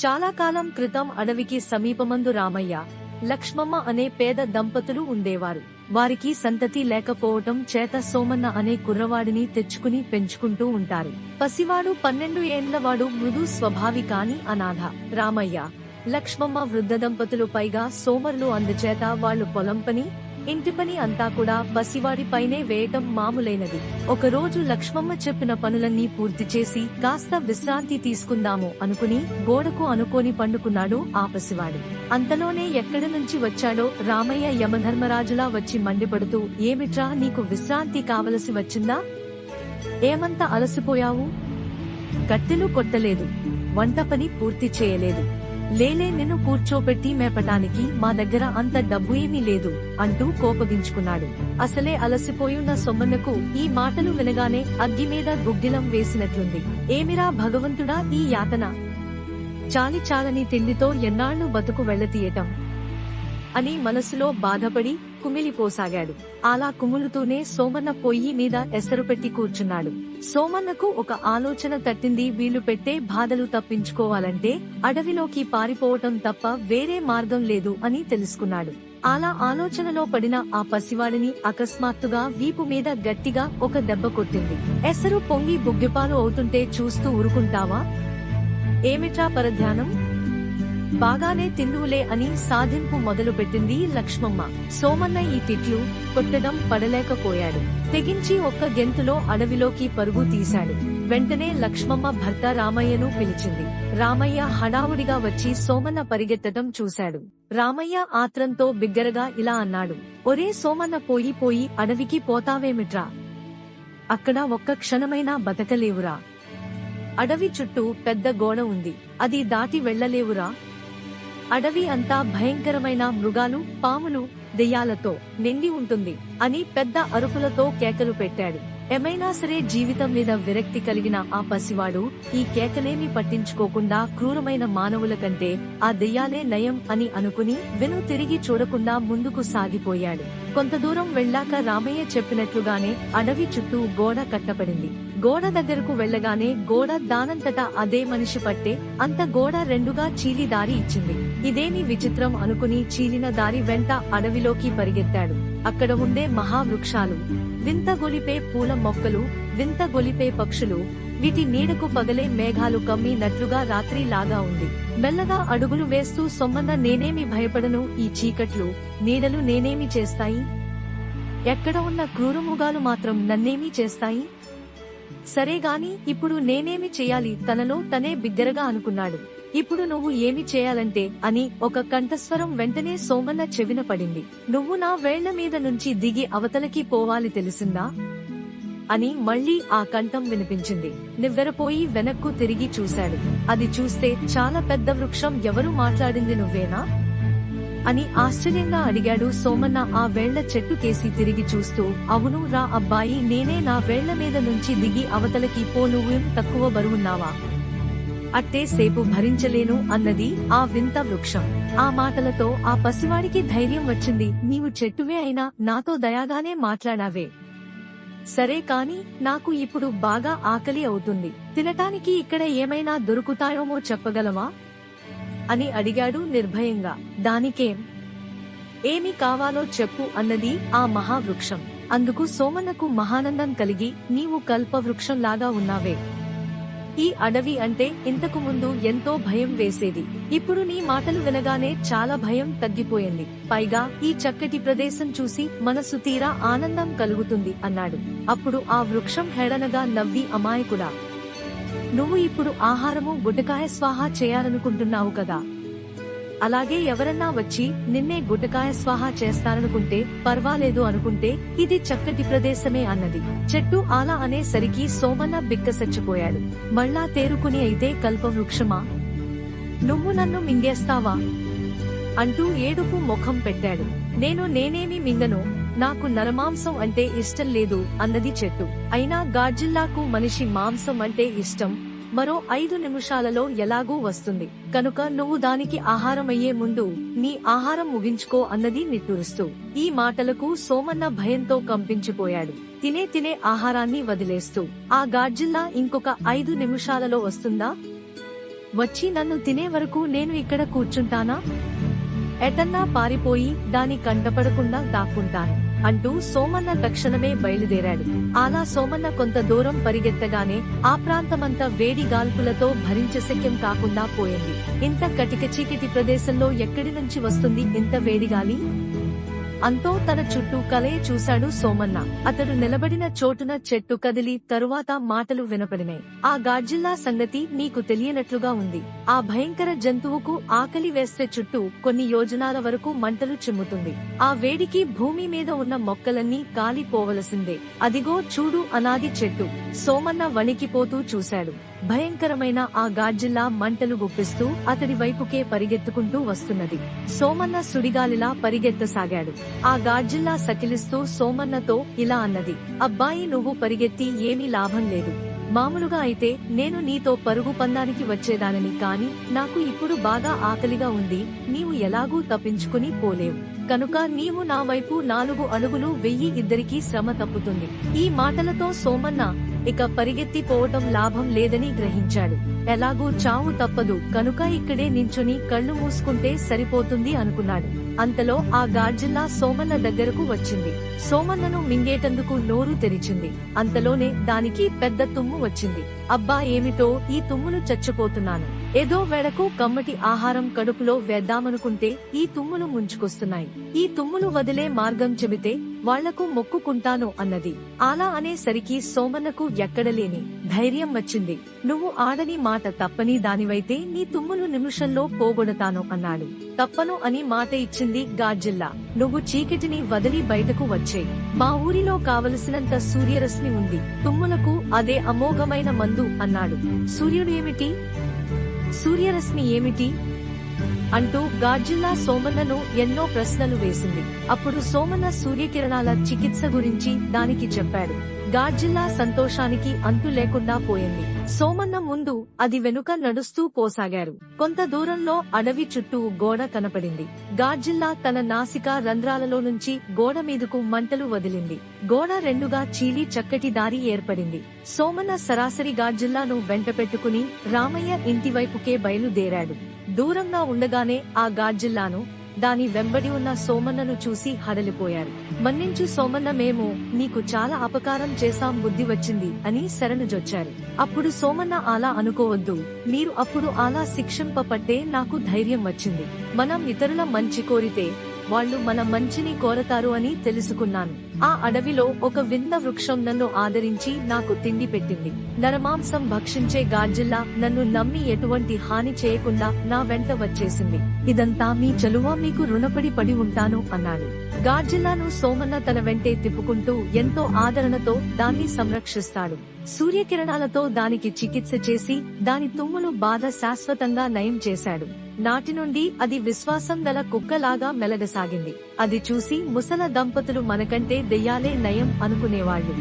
చాలా కాలం క్రితం అడవికి సమీపమందు రామయ్య లక్ష్మమ్మ అనే పేద దంపతులు ఉండేవారు. వారికి సంతతి లేకపోవటం చేత సోమన్న అనే కుర్రవాడిని తెచ్చుకుని పెంచుకుంటూ ఉంటారు. పసివాడు పన్నెండు ఏండ్లవాడు మృదు స్వభావి కాని అనాథ. రామయ్య లక్ష్మమ్మ వృద్ధ దంపతులు పైగా సోమరులు అందుచేత వాళ్ళు పొలం పని ఇంటి పని అంతా కూడా పసివాడిపైనే వేయటం మామూలైనది. ఒకరోజు లక్ష్మమ్మ చెప్పిన పనులన్నీ పూర్తి చేసి కాస్త విశ్రాంతి తీసుకుందాము అనుకుని గోడకు అనుకోని పండుకున్నాడు ఆ పసివాడు. అంతలోనే ఎక్కడి నుంచి వచ్చాడో రామయ్య యమధర్మరాజులా వచ్చి మండిపడుతూ ఏమిట్రా నీకు విశ్రాంతి కావలసి వచ్చిందా? ఏమంత అలసిపోయావు? కట్టెలు కొట్టలేదు. వంట పని పూర్తి చేయలేదు. లేలే నిన్ను కూర్చోపెట్టి మేపటానికి మా దగ్గర అంత డబ్బు ఏమీ లేదు అంటూ కోపగించుకున్నాడు. అసలే అలసిపోయున్న సొమ్మన్నకు ఈ మాటలు వినగానే అగ్గి మీద గుగ్గిలం వేసినట్లుంది. ఏమిరా భగవంతుడా ఈ యాతన? చాలి చాలని తిండితో ఎన్నాళ్ళు బతుకు వెళ్ళతీయటం అని మనసులో బాధపడి కుమిలిపోసాగాడు. అలా కుములుతూనే సోమన్న పొయ్యి మీద ఎసరు పెట్టి కూర్చున్నాడు. సోమన్నకు ఒక ఆలోచన తట్టింది. వీళ్ళు పెట్టే బాధలు తప్పించుకోవాలంటే అడవిలోకి పారిపోవటం తప్ప వేరే మార్గం లేదు అని తెలుసుకున్నాడు. అలా ఆలోచనలో పడిన ఆ పసివాడిని అకస్మాత్తుగా వీపు మీద గట్టిగా ఒక దెబ్బ కొట్టింది. ఎసరు పొంగి బుగ్గిపాలు అవుతుంటే చూస్తూ ఊరుకుంటావా? ఏమిట్రా పరధ్యానం? బాగానే తిందువులే అని సాధింపు మొదలు పెట్టింది లక్ష్మమ్మ. సోమన్న ఈ తిట్లు కొట్టడం పడలేకపోయాడు. తెగించి ఒక్క గెంతులో అడవిలోకి పరుగు తీశాడు. వెంటనే లక్ష్మమ్మ భర్త రామయ్యను పిలిచింది. రామయ్య హడావుడిగా వచ్చి సోమన్న పరిగెత్తడం చూశాడు. రామయ్య ఆత్రంతో బిగ్గరగా ఇలా అన్నాడు. ఒరే సోమన్న పోయి పోయి అడవికి పోతావేమిట్రా? అక్కడ ఒక్క క్షణమైనా బతకలేవురా? అడవి చుట్టూ పెద్ద గోడ ఉంది. అది దాటి వెళ్ళలేవురా అడవి అంతా భయంకరమైన మృగాలు పాములు దెయ్యాలతో నిండి ఉంటుంది అని పెద్ద అరుపులతో కేకలు పెట్టాడు. ఏమైనా సరే జీవితం మీద విరక్తి కలిగిన ఆ పసివాడు ఈ కేకలేమి పట్టించుకోకుండా క్రూరమైన మానవుల కంటే ఆ దెయ్యాలే నయం అని అనుకుని వెను తిరిగి చూడకుండా ముందుకు సాగిపోయాడు. కొంత దూరం వెళ్ళాక రామయ్య చెప్పినట్లుగానే అడవి చుట్టూ గోడ కట్టబడింది. గోడ దగ్గరకు వెళ్ళగానే గోడ దానంతటా అదే మనిషి పట్టే అంత గోడ రెండుగా చీలి దారి ఇచ్చింది. ఇదేమి విచిత్రం అనుకుని చీలిన దారి వెంట అడవిలోకి పరిగెత్తాడు. అక్కడ ఉండే మహావృక్షాలు వింత గొలిపే పూల మొక్కలు వింత గొలిపే పక్షులు వీటి నీడకు పగలే మేఘాలు కమ్మినట్లుగా రాత్రి లాగా ఉంది. మెల్లగా అడుగులు వేస్తూ సొమ్మన్న నేనేమి భయపడను? ఈ చీకట్లు నీడలు నేనేమి చేస్తాయి? ఎక్కడ ఉన్న క్రూరముగాలు మాత్రం నన్నేమీ చేస్తాయి? సరేగాని ఇప్పుడు నేనేమి చేయాలి? తనలో తనే బిగ్గరగా అనుకున్నాడు. ఇప్పుడు నువ్వు ఏమి చేయాలంటే అని ఒక కంఠస్వరం వెంటనే సోమన్న చెవిన పడింది. నువ్వు నా వేళ్ళ మీద నుంచి దిగి అవతలకి పోవాలి తెలిసిందా? అని మళ్ళీ ఆ కంఠం వినిపించింది. నివ్వెరపోయి వెనక్కు తిరిగి చూశాడు. అది చూస్తే చాలా పెద్ద వృక్షం ఎవరు మాట్లాడింది నువ్వేనా? అని ఆశ్చర్యంగా అడిగాడు సోమన్న ఆ వేళ్ళ చెట్టు కేసి తిరిగి చూస్తూ అవును రా అబ్బాయి నేనే నా వేళ్ళ మీద నుంచి దిగి అవతలకి పో నువ్వేం తక్కువ బరువున్నావా? అట్టే సేపు భరించలేను అన్నది ఆ వింత వృక్షం. ఆ మాటలతో ఆ పసివాడికి ధైర్యం వచ్చింది. నీవు చెట్టువే అయినా నాతో దయాగానే మాట్లాడావే. సరే కాని నాకు ఇప్పుడు బాగా ఆకలి అవుతుంది. తినటానికి ఇక్కడ ఏమైనా దొరుకుతాయోమో చెప్పగలవా? అని అడిగాడు నిర్భయంగా. దానికేం? ఏమి కావాలో చెప్పు అన్నది ఆ మహావృక్షం. అందుకు సోమన్నకు మహానందం కలిగి నీవు కల్పవృక్షం లాగా ఉన్నావే. ఈ అడవి అంటే ఇంతకు ముందు ఎంతో భయం వేసేది. ఇప్పుడు నీ మాటలు వినగానే చాలా భయం తగ్గిపోయింది. పైగా ఈ చక్కటి ప్రదేశం చూసి మనసు తీరా ఆనందం కలుగుతుంది అన్నాడు. అప్పుడు ఆ వృక్షం హేళనగా నవ్వి అమాయకుడా నువ్వు ఇప్పుడు ఆహారము గుడ్డకాయ స్వాహా చేయాలనుకుంటున్నావు కదా. అలాగే ఎవరన్నా వచ్చి నిన్నే గుడ్డకాయ స్వాహా చేస్తారనుకుంటే పర్వాలేదు అనుకుంటే ఇది చక్కటి ప్రదేశమే అన్నది. చెట్టు ఆలా అనేసరికి సోమన్న బిక్కసచ్చిపోయాడు మళ్ళా తేరుకుని అయితే కల్పవృక్షమా? నువ్వు నన్ను మింగేస్తావా? అంటూ ఏడుపు ముఖం పెట్టాడు. నేను నేనేమి మింగను? నాకు నరమాంసం అంటే ఇష్టం లేదు అన్నది చెట్టు అయినా గాడ్జిల్లాకు మనిషి మాంసం అంటే ఇష్టం. మరో ఐదు నిమిషాలలో ఎలాగూ వస్తుంది. కనుక నువ్వు దానికి ఆహారమయ్యే ముందు నీ ఆహారం ముగించుకో అన్నది నిట్టూరుస్తూ. ఈ మాటలకు సోమన్న భయంతో కంపించిపోయాడు. తినే తినే ఆహారాన్ని వదిలేస్తూ. ఆ గాడ్జిల్లా ఇంకొక ఐదు నిమిషాలలో వస్తుందా? వచ్చి నన్ను తినే వరకు నేను ఇక్కడ కూర్చుంటానా? ఎటన్నా పారిపోయి దాని కంటపడకుండా దాక్కుంటాను అంటూ సోమన్న తక్షణమే బయలుదేరాడు. అలా సోమన్న కొంత దూరం పరిగెత్తగానే ఆ ప్రాంతమంతా వేడి గాల్పులతో భరించశక్యం కాకుండా పోయింది. ఇంత కటిక చీకటి ప్రదేశంలో ఎక్కడి నుంచి వస్తుంది ఇంత వేడిగాలి అంతో తన చుట్టూ కలయి చూశాడు సోమన్న. అతడు నిలబడిన చోటున చెట్టు కదిలి తరువాత మాటలు వినపడినాయి. ఆ గాడ్జిల్లా సంగతి నీకు తెలియనట్లుగా ఉంది. ఆ భయంకర జంతువుకు ఆకలి వేస్తే చుట్టూ కొన్ని యోజనాల వరకు మంటలు చిమ్ముతుంది. ఆ వేడికి భూమి మీద ఉన్న మొక్కలన్నీ కాలిపోవలసిందే. అదిగో చూడు అనాది చెట్టు. సోమన్న వణికిపోతూ చూశాడు. భయంకరమైన ఆ గాడ్జిల్లా మంటలు గుప్పిస్తూ అతడి వైపుకే పరిగెత్తుకుంటూ వస్తున్నది. సోమన్న సుడిగాలిలా పరిగెత్తసాగాడు. ఆ గాడ్జిల్లా సకిలిస్తూ సోమన్నతో ఇలా అన్నది అబ్బాయి నువ్వు పరిగెత్తి ఏమీ లాభం లేదు. మామూలుగా అయితే నేను నీతో పరుగు పందానికి వచ్చేదానని కాని నాకు ఇప్పుడు బాగా ఆకలిగా ఉంది నీవు ఎలాగూ తప్పించుకుని పోలేవు. కనుక నీవు నా వైపు నాలుగు అడుగులు వెయ్యి ఇద్దరికీ శ్రమ తప్పుతుంది. ఈ మాటలతో సోమన్న ఇక పరిగెత్తిపోవటం లాభం లేదని గ్రహించాడు. ఎలాగూ చావు తప్పదు కనుక ఇక్కడే నించుని కళ్ళు మూసుకుంటే సరిపోతుంది అనుకున్నాడు. అంతలో ఆ గాడ్జిల్లా సోమన్న దగ్గరకు వచ్చింది. సోమన్నను మింగేటందుకు నోరు తెరిచింది. అంతలోనే దానికి పెద్ద తుమ్ము వచ్చింది. అబ్బా ఏమిటో ఈ తుమ్మును చచ్చిపోతున్నాను. ఏదో వెడకు కమ్మటి ఆహారం కడుపులో వేద్దామనుకుంటే ఈ తుమ్ములు ముంచుకొస్తున్నాయి. ఈ తుమ్ములు వదిలే మార్గం చెబితే వాళ్ళకు మొక్కుకుంటాను అన్నది. అలా అనేసరికి సోమన్నకు ఎక్కడలేని ధైర్యం వచ్చింది. నువ్వు ఆడని మాట తప్పని దానివైతే నీ తుమ్ములు నిమిషంలో పోగొడతాను అన్నాడు. తప్పను అని మాట ఇచ్చింది గాడ్జిల్లా నువ్వు చీకటిని వదిలి బయటకు వచ్చే మా ఊరిలో కావలసినంత సూర్యరశ్మి ఉంది. తుమ్ములకు అదే అమోఘమైన మందు అన్నాడు. సూర్యుడు ఏమిటి? సూర్యరశ్మి ఏమిటి? అంటూ గాడ్జిల్లా సోమన్నను ఎన్నో ప్రశ్నలు వేసింది. అప్పుడు సోమన్న సూర్యకిరణాల చికిత్స గురించి దానికి చెప్పాడు. గాడ్జిల్లా సంతోషానికి అంతు లేకుండా పోయింది. సోమన్న ముందు అది వెనుక నడుస్తూ పోసాగారు. కొంత దూరంలో అడవి చుట్టూ గోడ కనపడింది. గాడ్జిల్లా తన నాసిక రంధ్రాలలో నుంచి గోడ మీదకు మంటలు వదిలింది. గోడ రెండుగా చీలి చక్కటి దారి ఏర్పడింది. సోమన్న సరాసరి గాడ్జిల్లాను వెంట పెట్టుకుని రామయ్య ఇంటివైపుకే బయలుదేరాడు. దూరంగా ఉండగానే ఆ గాడ్జిల్లాను దాని వెంబడి ఉన్న సోమన్నను చూసి హడలిపోయారు. మన్నించు సోమన్న మేము నీకు చాలా అపకారం చేశాం బుద్ధి వచ్చింది అని శరణుజొచ్చారు. అప్పుడు సోమన్న అలా అనుకోవద్దు. మీరు అప్పుడు అలా శిక్షింపబట్టే నాకు ధైర్యం వచ్చింది. మనం ఇతరుల మంచి కోరితే వాళ్ళు మన మంచిని కోరతారు అని తెలుసుకున్నాను. ఆ అడవిలో ఒక వింత వృక్షం నన్ను ఆదరించి నాకు తిండి పెట్టింది. నరమాంసం భక్షించే గాడ్జిల్లా నన్ను నమ్మి ఎటువంటి హాని చేయకుండా నా వెంట వచ్చేసింది. ఇదంతా మీ చలువ మీకు రుణపడి పడి ఉంటాను అన్నాడు. గాడ్జిల్లాను సోమన్న తన వెంటే తిప్పుకుంటూ ఎంతో ఆదరణతో దాన్ని సంరక్షిస్తాడు. సూర్యకిరణాలతో దానికి చికిత్స చేసి దాని తుమ్ములు బాధ శాశ్వతంగా నయం చేశాడు. నాటి నుండి అది విశ్వాసం గల కుక్కలాగా మెలగసాగింది. అది చూసి ముసల దంపతులు మనకంటే దెయ్యాలే నయం అనుకునేవాళ్ళు